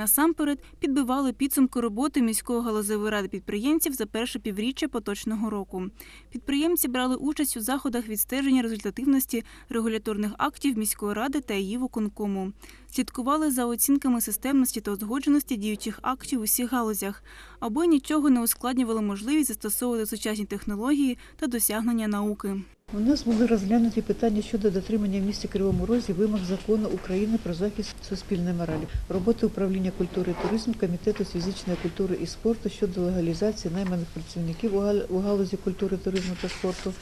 Насамперед підбивали підсумки роботи міської галузевої ради підприємців за перше півріччя поточного року. Підприємці брали участь у заходах відстеження результативності регуляторних актів міської ради та її виконкому. Слідкували за оцінками системності та узгодженості діючих актів у всіх галузях, аби нічого не ускладнювало можливість застосовувати сучасні технології та досягнення науки. У нас були розглянуті питання щодо дотримання в місті Кривому Розі вимог закону України про захист суспільної моралі, роботи управління культури і туризму, комітету з фізичної культури і спорту щодо легалізації найманих працівників у галузі культури, туризму та спорту,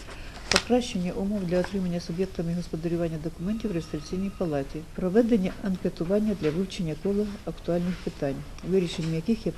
покращення умов для отримання суб'єктами господарювання документів в реєстраційній палаті, проведення анкетування для вивчення кола актуальних питань, вирішення яких є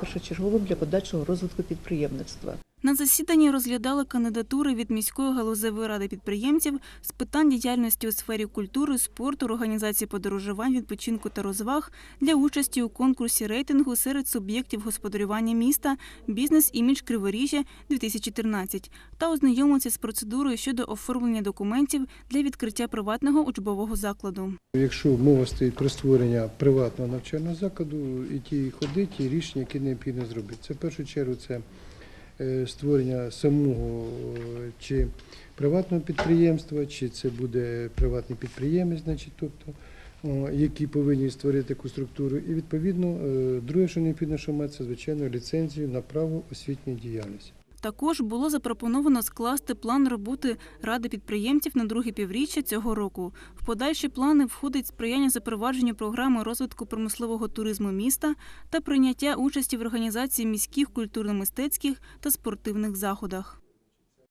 першочерговим для подальшого розвитку підприємництва. На засіданні розглядали кандидатури від міської галузевої ради підприємців з питань діяльності у сфері культури, спорту, організації подорожувань, відпочинку та розваг для участі у конкурсі рейтингу серед суб'єктів господарювання міста Бізнес-імідж Криворіжжя 2013 та ознайомилися з процедурою щодо оформлення документів для відкриття приватного учбового закладу. Якщо мова стоїть про створення приватного навчального закладу, і ті ходи, ті рішення, які необхідно зробити. Це в першу чергу це створення самого е, чи приватного підприємства, чи це буде приватний підприємець, значить, тобто, які повинні створити таку структуру. І відповідно, е, друге, що необхідно, що мати, це звичайно ліцензію на право освітньої діяльності. Також було запропоновано скласти план роботи ради підприємців на друге півріччя цього року. В подальші плани входить сприяння запровадженню програми розвитку промислового туризму міста та прийняття участі в організації міських культурно-мистецьких та спортивних заходах.